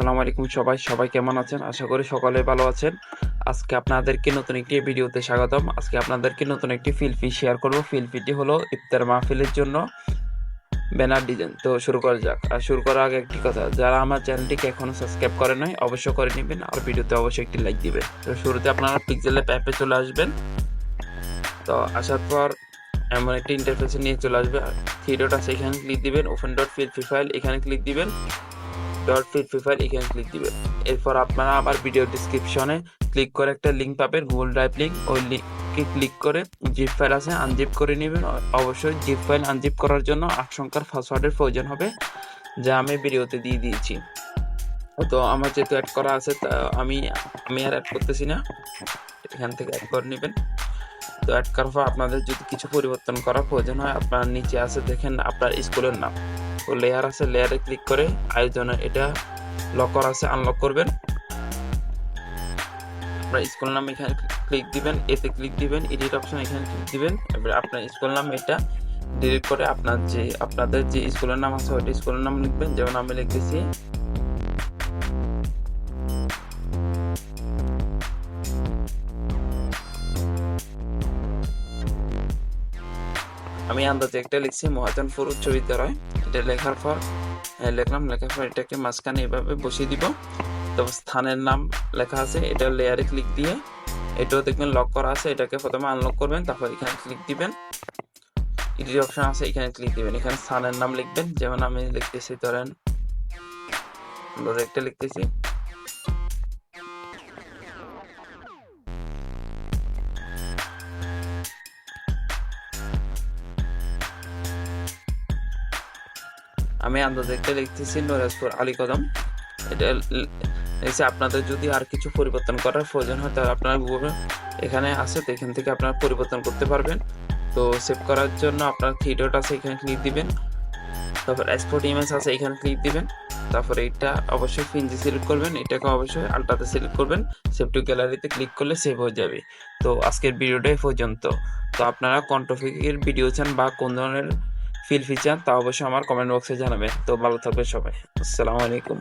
আসসালামু আলাইকুম সবাই। সবাই কেমন আছেন? আশা করি সকলে ভালো আছেন। আজকে আপনাদেরকে নতুন একটি ভিডিওতে স্বাগতম। আজকে আপনাদেরকে নতুন একটি ফিলফি শেয়ার করব। ফিলফিটি হলো ইফতার মাহফিলের জন্য ব্যানার ডিজাইন। তো শুরু করা যাক। আর শুরু করার আগে একটি কথা, যারা আমার চ্যানেলটিকে এখনও সাবস্ক্রাইব করে নাই, অবশ্যই করে নেবেন আর ভিডিওতে অবশ্যই একটি লাইক দিবেন। তো শুরুতে আপনারা পিক্সেলের অ্যাপে চলে আসবেন। তো আসার পর এমন একটি ইন্টারফেসে নিয়ে চলে আসবে। থ্রি ডট আছে, এখানে ক্লিক দিবেন। ওপেন ডট ফিলফি ফাইল এখানে ক্লিক দিবেন। ডট ফিলফি ফাইল এখানে ক্লিক দিবেন এরপর আপনারা আমার ভিডিও ডিসক্রিপশনে ক্লিক করে একটা লিঙ্ক পাবেন গুগল ড্রাইভ লিঙ্ক ওই লিঙ্কে ক্লিক করে জিপ ফাইল আছে আনজিপ করে নেবেন। অবশ্যই জিপ ফাইল আনজিপ করার জন্য আট সংখ্যার পাসওয়ার্ডের প্রয়োজন হবে, যা আমি ভিডিওতে দিয়ে দিয়েছি। তো আমার যেহেতু অ্যাড করা আছে, তা আমি আমি আর অ্যাড করতেছি না। এখান থেকে অ্যাড করে নেবেন। তো অ্যাড করার পর আপনাদের যদি কিছু পরিবর্তন করার প্রয়োজন হয়, আপনার নিচে আছে, দেখেন আপনার স্কুলের নাম। তো লেয়ার আছে লেয়ারে ক্লিক করে আয়োজনে এটা লকার আছে আনলক করবেন। আপনার স্কুল নাম এখানে ক্লিক দিবেন এতে ক্লিক দিবেন এডিট অপশন এখানে ক্লিক দিবেন, এবার আপনার স্কুল নাম এটা ডিলিট করে আপনার যে, আপনাদের যে স্কুলের নাম আছে, ওইটা স্কুলের নাম লিখবেন, যেমন আমি লিখতেছি আমি আন্দাজে একটা লিখছি মহাজনপুর উচ্চ বিদ্যালয়। এটা লেখার পর লিখলাম, লেখার পর এটাকে মাঝখানে এভাবে বসিয়ে দিব। তো স্থানের নাম লেখা আছে, এটা লেয়ারে ক্লিক দিয়ে, এটাও দেখবেন লক করা আছে, এটাকে প্রথমে আনলক করবেন, তারপর এখানে ক্লিক দিবেন। এডিট অপশন আছে, এখানে ক্লিক দিবেন। এখানে স্থানের নাম লিখবেন, যেমন আমি লিখতেছি, ধরেন ধরে একটা লিখতেছি আমি আন্দাজে লিখতেছি নরাজপুর আলী কদম। এটা লিখছি আপনাদের যদি আর কিছু পরিবর্তন করার প্রয়োজন হয়, তাহলে আপনারা গুগল এখানে আছে, তো এখান থেকে আপনারা পরিবর্তন করতে পারবেন। তো সেভ করার জন্য আপনার ডট আছে, এখানে ক্লিক দিবেন। তারপর এক্সপোর্ট ইমেজ আছে, এখানে ক্লিক দিবেন। তারপরে এটা অবশ্যই ফিনজি সিলেক্ট করবেন। এটাকে অবশ্যই আলটাতে সিলেক্ট করবেন। সেভ টু গ্যালারিতে ক্লিক করলে সেভ হয়ে যাবে। তো আজকের ভিডিওটা এই পর্যন্ত। তো আপনারা কন্ট্রোফিকের ভিডিও চান বা কোন ধরনের ফিল ফিচার তা অবশ্যই আমার কমেন্ট বক্সে জানাবেন তো ভালো থাকবে সবাই। আসসালামু আলাইকুম।